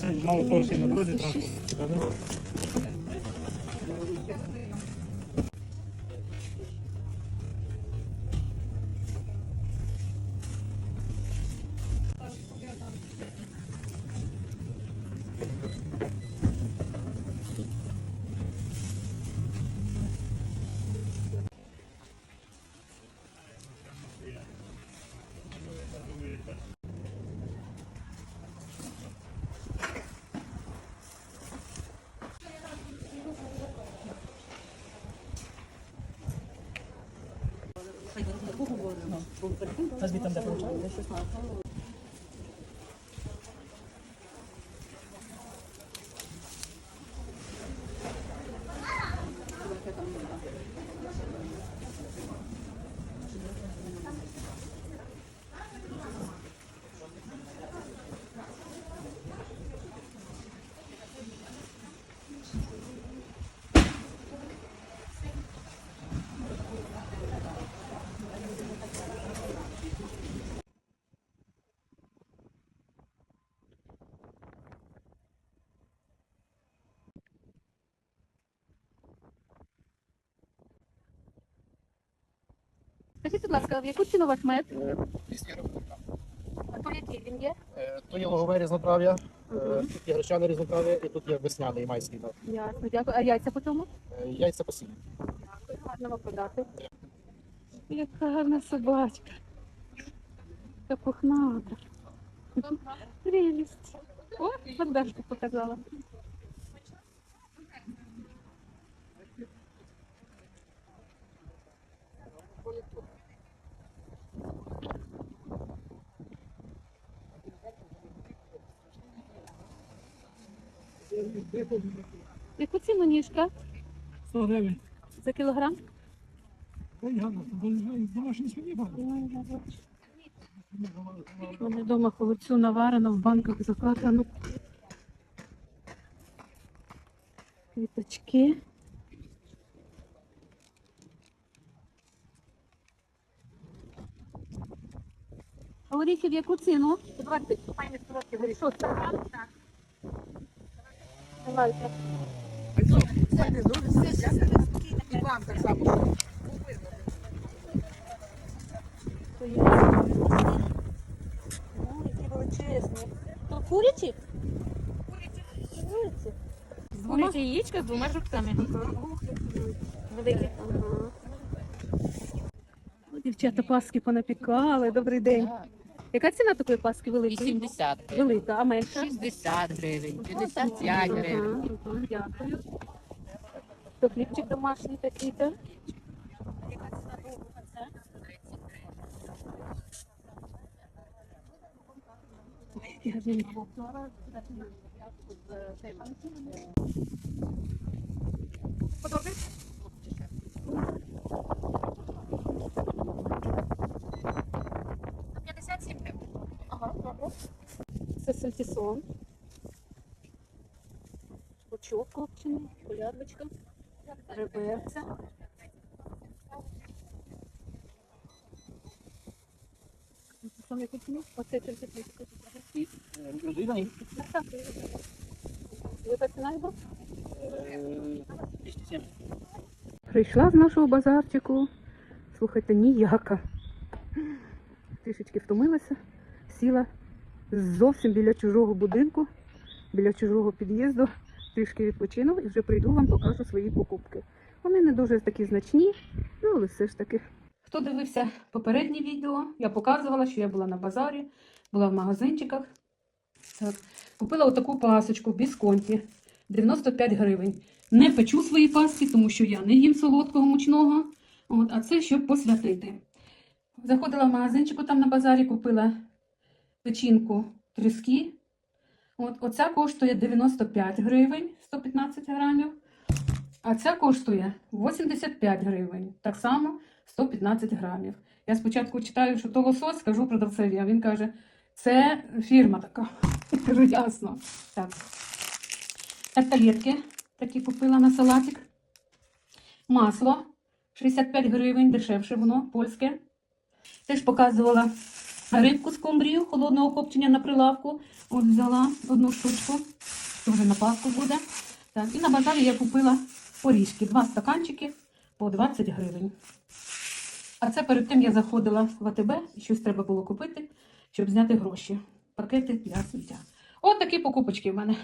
Це мало порцій на дорозі транспорт. А звідти де получаєте? Скажіть, будь ласка, в яку ціну ваш мед? А по якій він є? Е, То є логове різнотрав'я, е, Мгм. тут є гречане різнотрав'я і тут є весняний майський. так. Ясно, дякую. А яйця по чому? Е, Яйця посінні. Дякую, гарно вам подати. Яка гарна собачка. Яка пухната. Прелість. О, Богдашку показала. Яку ціну ніжка 100 гривень. за кілограм? Ой, Ганна, домашні свині багато. Вони вдома холодцю наварено, в банках закатано. Квіточки. А горіхи в яку ціну? Давайте, пані Солодкі, горі, що це? Так. Давайте. І вам так само. То є. Ну, які величезні. То курячі? Курячі. Куряче яєчко з двома жовтками. Великі. Дівчата паски понапікали. Добрий день. Яка ціна такої паски великої? 80 гривень. Велика, а менша? 60 гривень, 55 гривень. Ага, ага, Дякую. То хлібчик домашній такий, гарні. Ага, сальтісон. Лучок копчений, полядочка, реберця. Оце 35 Людина Яка ціна його? 270. Прийшла з нашого базарчику. Слухайте, ніяка. Трішечки втомилася, сіла зовсім біля чужого будинку, біля чужого під'їзду, трішки відпочину і вже прийду вам покажу свої покупки. Вони не дуже такі значні, ну але все ж таки. Хто дивився попереднє відео, я показувала, що я була на базарі, була в магазинчиках. Так. Купила отаку пасочку в Бісконті 95 гривень. Не печу свої паски, тому що я не їм солодкого мучного. От, а це щоб посвятити. Заходила в магазинчику там на базарі, купила печінку тріски. От, оця коштує 95 гривень 115 грамів. А ця коштує 85 гривень. Так само 115 грамів. Я спочатку читаю, що то лосось, скажу продавцеві, а він каже, це фірма така. Кажу, ясно. Так. Тарталетки такі купила на салатик. Масло 65 гривень, дешевше воно, польське. Теж показувала рибку з комбрію холодного копчення на прилавку. От взяла одну штучку, теж на паску буде. Так, і на базарі я купила орішки, два стаканчики по 20 гривень. А це перед тим я заходила в АТБ, щось треба було купити, щоб зняти гроші. Пакети для сміття. От такі покупочки в мене.